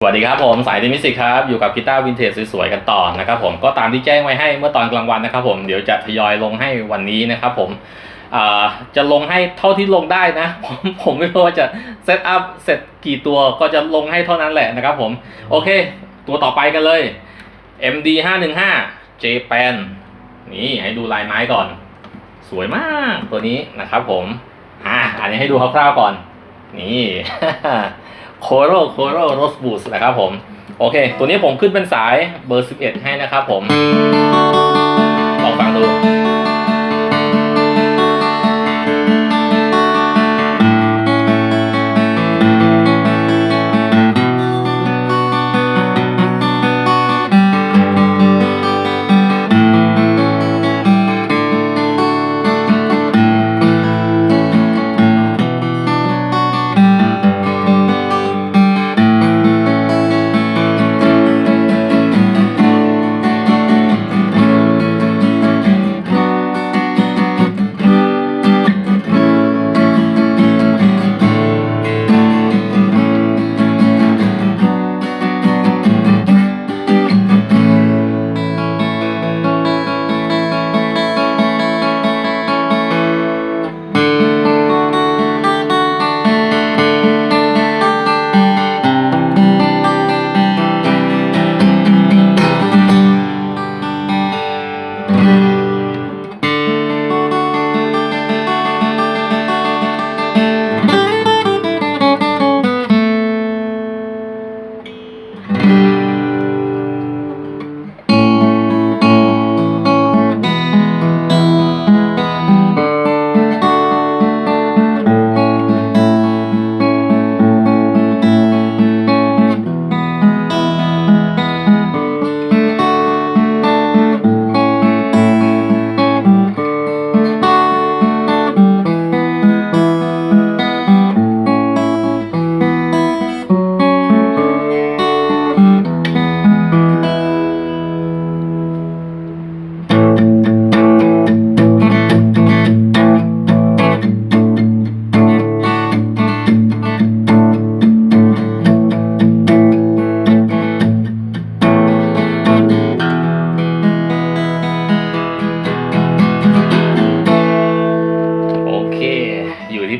สวัสดีครับผมสายดิมิสิกครับ อยู่กับกีตาร์วินเทจสวยๆกันต่อนะครับผมก็ตามที่แจ้งไว้ให้เมื่อตอนกลางวันนะครับผมเดี๋ยวจะทยอยลงให้วันนี้นะครับผมจะลงให้เท่าที่ลงได้นะผมผมไม่รู้ว่าจะเซตอัพเสร็จกี่ตัวก็จะลงให้เท่านั้นแหละนะครับผมโอเค ตัวต่อไปกันเลย MD 5 1 5 Japan นี่ให้ดูลายไม้ก่อน สวยมากตัวนี้นะครับผมอ่าอันนี้ให้ดูคร่าวๆก่อน นี่ โคโรโคโรโรสบูสนะครับผม โอเค ตัวนี้ผมขึ้นเป็นสายเบอร์ 11 ให้นะครับผม ลองฟังดู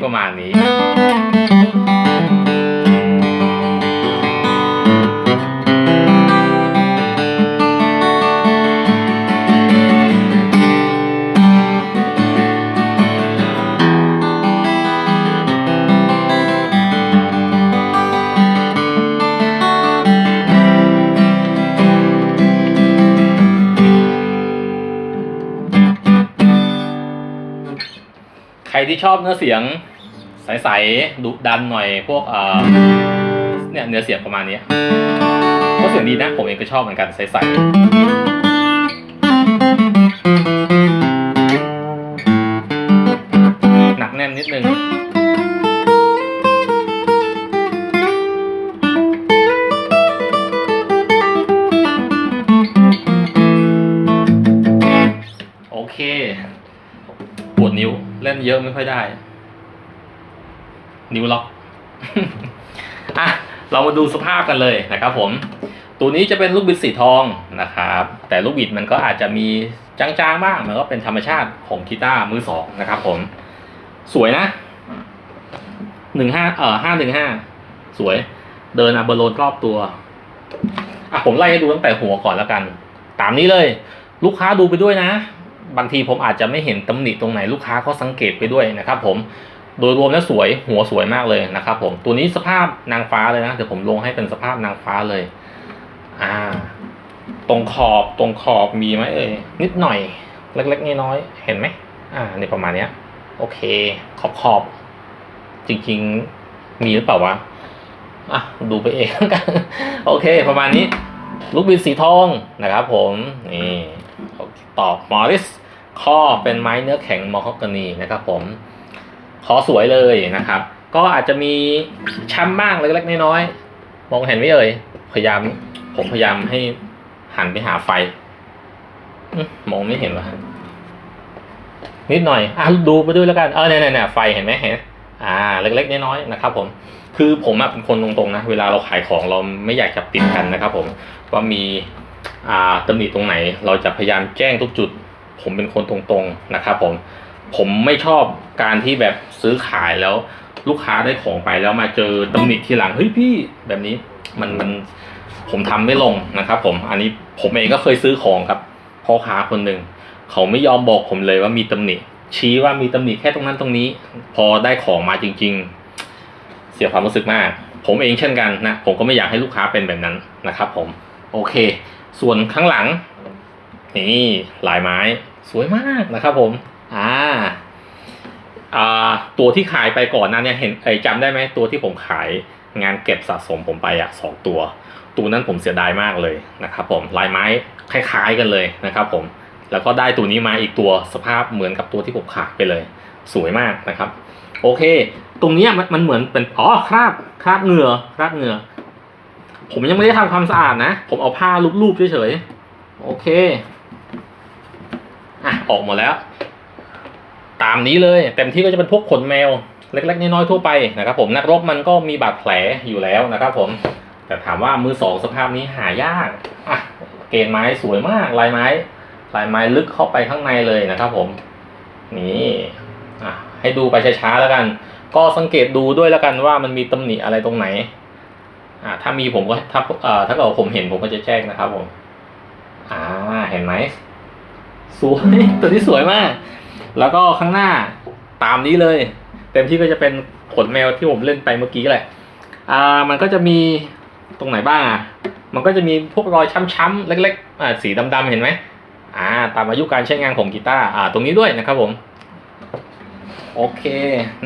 ประมาณนี้ ใครที่ชอบเนื้อเสียงใสๆดุดันหน่อยพวกเออเนี่ยเนื้อเสียงประมาณนี้ก็เสียงดีนะผมเองก็ชอบเหมือนกันใสๆหนักแน่นนิดนึงโอเค ปวดนิ้ว เล่นเยอะไม่ค่อยได้ นิ้วล็อกอะเรามาดูสภาพกันเลยนะครับผม ตัวนี้จะเป็นลูกบิดสีทองนะครับ แต่ลูกบิดมันก็อาจจะมีจางๆบ้างมันก็เป็นธรรมชาติของกีตาร์มือสองนะครับผม สวยนะหนึ่งห้าเอ่อห้าหนึ่งห้าสวย เดินอับบโลนรอบตัวอะผมไล่ให้ดูตั้งแต่หัวก่อนแล้วกัน ตามนี้เลย ลูกค้าดูไปด้วยนะ บางทีผมอาจจะไม่เห็นตำหนิตรงไหนลูกค้าเขาสังเกตไปด้วยนะครับผมโดยรวมแล้วสวยหัวสวยมากเลยนะครับผมตัวนี้สภาพนางฟ้าเลยนะเดี๋ยวผมลงให้เป็นสภาพนางฟ้าเลยอ่าตรงขอบตรงขอบมีไหมเอ่ยนิดหน่อยเล็กๆน้อยๆเห็นไหมอ่าในประมาณเนี้ยโอเค ขอบขอบ จริงๆมีหรือเปล่าวะอะดูไปเองกันโอเค ประมาณนี้ ลูกบินสีทองนะครับผมนี่ ตอบมอริสข้อเป็นไม้เนื้อแข็งมอคกานีนะครับผมคอสวยเลยนะครับ ก็อาจจะมีช้ำบ้างเล็กๆน้อยๆมองเห็นไหมเอ่ยพยายามผมพยายามให้หันไปหาไฟมองไม่เห็นวะนิดหน่อยอะดูไปด้วยแล้วกันเออเนี่ยเนี่ยไฟเห็นไหมเห็นอ่า เล็กๆน้อยๆนะครับ ผม คือผมอะเป็นคนตรงๆนะเวลาเราขายของเราไม่อยากจะปิดกันนะครับ ผมว่ามี ตำหนิตรงไหน เราจะพยายามแจ้งทุกจุด ผมเป็นคนตรงๆนะครับผมผมไม่ชอบการที่แบบซื้อขายแล้วลูกค้าได้ของไปแล้วมาเจอตำหนิทีหลังเฮ้ยพี่แบบนี้มันมันผมทำไม่ลงนะครับ ผมอันนี้ผมเองก็เคยซื้อของครับพ่อค้าคนหนึ่งเขาไม่ยอมบอกผมเลยว่ามีตำหนิ ชี้ว่ามีตำหนิแค่ตรงนั้นตรงนี้ พอได้ของมาจริง ๆ เสียความรู้สึกมาก ผมเองเช่นกันนะผมก็ไม่อยากให้ลูกค้าเป็นแบบนั้นนะครับ ผมโอเค ส่วนข้างหลัง นี่ลายไม้สวยมากนะครับผมอ่าอ่าตัวที่ขายไปก่อนนั้นเนี่ยเห็นไอ้จำได้ไหมตัวที่ผมขายงานเก็บสะสมผมไปอะสองตัว ตัวนั้นผมเสียดายมากเลยนะครับผมลายไม้คล้ายๆกันเลยนะครับผมแล้วก็ได้ตัวนี้มาอีกตัวสภาพเหมือนกับตัวที่ผมขายไปเลย สวยมากนะครับ โอเค ตรงนี้มันมันเหมือนเป็นอ๋อคราบคราบเหงื่อคราบเหงื่อ ผมยังไม่ได้ทำความสะอาดนะ ผมเอาผ้าลูบๆเฉยๆ โอเค อะ ออกหมดแล้ว ตามนี้เลย เต็มที่ก็จะเป็นพวกขนแมว เล็กๆ น้อยๆทั่วไปนะครับผม นักรบมันก็มีบาดแผลอยู่แล้วนะครับผม แต่ถามว่ามือสองสภาพนี้หายาก อะ เกณฑ์ไม้สวยมาก ลายไม้ ลายไม้ลึกเข้าไปข้างในเลยนะครับผม นี่อะให้ดูไปช้าๆแล้วกัน ก็สังเกตดูด้วยแล้วกันว่ามันมีตำหนิอะไรตรงไหน อ่าถ้ามีผมก็ถ้าเอ่อถ้าเกิดผมเห็นผมก็จะแจ้งนะครับ ผม อ่า เห็นไหมสวยตัวนี้สวยมาก แล้วก็ข้างหน้าตามนี้เลย เต็มที่ก็จะเป็นขนแมวที่ผมเล่นไปเมื่อกี้แหละ อ่า มันก็จะมีตรงไหนบ้างอะ มันก็จะมีพวกรอยช้ำๆเล็ก ๆ อ่า สีดำๆเห็นไหมอ่า ตามอายุการใช้งานของกีตาร์อ่า ตรงนี้ด้วยนะครับผม โอเค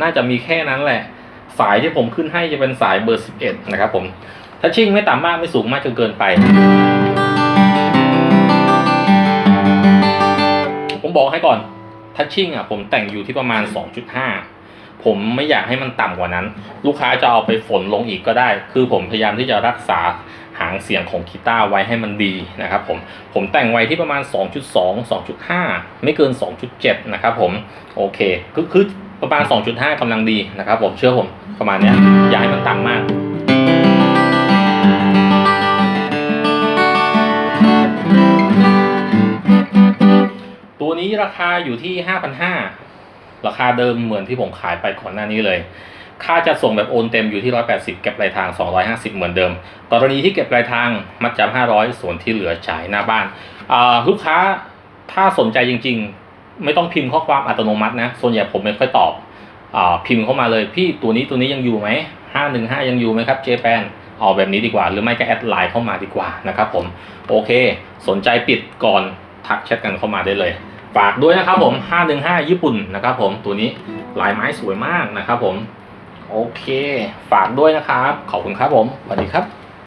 น่าจะมีแค่นั้นแหละ สายที่ผมขึ้นให้จะเป็นสายเบอร์ 11 นะครับผมถ้าชิ่งไม่ต่ำมากไม่สูงมากจนเกินไป ผมบอกให้ก่อนทัชชิ่งอะผมแต่งอยู่ที่ประมาณ 2.5 ผมไม่อยากให้มันต่ำกว่านั้น ลูกค้าจะเอาไปฝนลงอีกก็ได้ คือผมพยายามที่จะรักษาหางเสียงของกีตาร์ไว้ให้มันดีนะครับผม ผมแต่งไว้ที่ประมาณ 2.2 2.5 ไม่เกิน 2.7 นะครับผม โอเค คือคือ ประมาณ 2.5กำลังดีนะครับผมเชื่อผมประมาณนี้อย่าให้มันต่ำมากตัวนี้ราคาอยู่ที่ 5,500 ราคาเดิมเหมือนที่ผมขายไปก่อนหน้านี้เลย ค่าจะส่งแบบโอนเต็มอยู่ที่ 180 เก็บปลายทาง 250 เหมือนเดิม กรณีที่เก็บปลายทางมัดจำ500 ส่วนที่เหลือจ่ายหน้าบ้านลูกค้าถ้าสนใจจริง ๆ ไม่ต้องพิมพ์ข้อความอัตโนมัตินะ ส่วนใหญ่ผมไม่ค่อยตอบอ่าพิมพ์เข้ามาเลยพี่ตัวนี้ตัวนี้ยังอยู่ไหม515ยังอยู่ไหมครับเจแปนเอาแบบนี้ดีกว่า หรือไม่ก็แอดไลน์เข้ามาดีกว่านะครับผมโอเค สนใจปิดก่อนทักแชทกันเข้ามาได้เลย ฝากด้วยนะครับผม 515 ญี่ปุ่นนะครับผมตัวนี้ลายไม้สวยมากนะครับผม โอเค ฝากด้วยนะครับ ขอบคุณครับผมสวัสดีครับ